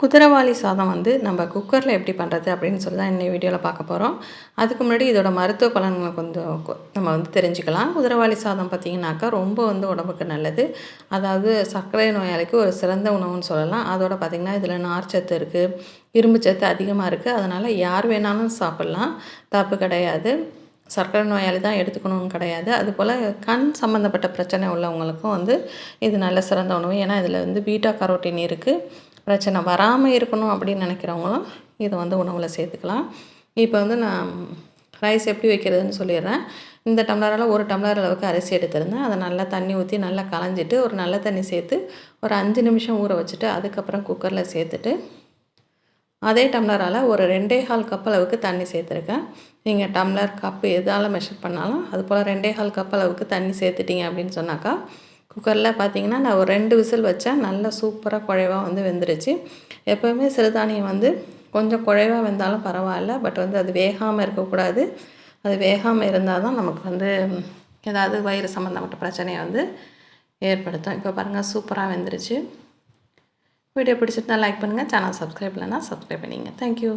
குதிரவாளி சாதம் வந்து நம்ம குக்கரில் எப்படி பண்ணுறது அப்படின்னு சொல்லி தான் இன்னைக்கு வீடியோவில் பார்க்க போகிறோம் அதுக்கு முன்னாடி இதோட மருத்துவ பலன்களை கொஞ்சம் நம்ம வந்து தெரிஞ்சுக்கலாம். குதிரவாளி சாதம் பார்த்திங்கனாக்கா ரொம்ப வந்து உடம்புக்கு நல்லது. அதாவது சர்க்கரை நோயாளிக்கு ஒரு சிறந்த உணவுன்னு சொல்லலாம். அதோட பார்த்திங்கன்னா இதில் நார்ச்சத்து இருக்குது இரும்பு சத்து அதிகமாக இருக்குது அதனால் யார் வேணாலும் சாப்பிட்லாம். தப்பு கிடையாது. சர்க்கரை நோயாளி தான் எடுத்துக்கணும்னு கிடையாது. அதுபோல் கண் சம்மந்தப்பட்ட பிரச்சனை உள்ளவங்களுக்கும் வந்து இது நல்ல சிறந்த உணவு. ஏன்னா இதில் வந்து பீட்டா கரோட்டின் இருக்குது பிரச்சனை வராமல் இருக்கணும் அப்படின்னு நினைக்கிறவங்களும் இதை வந்து உணவில் சேர்த்துக்கலாம். இப்போ வந்து நான் ரைஸ் எப்படி வைக்கிறதுன்னு சொல்லிடுறேன். இந்த டம்ளரால் ஒரு டம்ளர் அளவுக்கு அரிசி எடுத்திருந்தேன். அதை நல்லா தண்ணி ஊற்றி நல்லா களைஞ்சிட்டு ஒரு நல்ல தண்ணி சேர்த்து ஒரு அஞ்சு நிமிஷம் ஊற வச்சுட்டு அதுக்கப்புறம் குக்கரில் சேர்த்துட்டு அதே டம்ளரால் ஒரு ரெண்டே கால் கப் அளவுக்கு தண்ணி சேர்த்துருக்கேன். நீங்கள் டம்ளர் கப்பு எதால் மெஷர் பண்ணாலும் அது போல் ரெண்டே கால் கப் அளவுக்கு தண்ணி சேர்த்துட்டீங்க அப்படின்னு சொன்னாக்கா குக்கரில் பார்த்தீங்கன்னா நான் ஒரு ரெண்டு விசில் வச்சேன் நல்லா சூப்பராக குழைவாக வந்து வெந்துருச்சு. எப்போவுமே சிறுதானியம் வந்து கொஞ்சம் குழைவாக வெந்தாலும் பரவாயில்ல. பட் வந்து அது வேகாமல் இருக்கக்கூடாது. அது வேகாமல் இருந்தால் தான் நமக்கு வந்து ஏதாவது வயிறு சம்மந்தப்பட்ட பிரச்சனையை வந்து ஏற்படுத்தும். இப்போ பாருங்கள் சூப்பராக வெந்துருச்சு. வீடியோ பிடிச்சிருந்தா லைக் பண்ணுங்கள் சேனல் சப்ஸ்கிரைப் இல்லைன்னா சப்ஸ்கிரைப் பண்ணிங்க. Thank you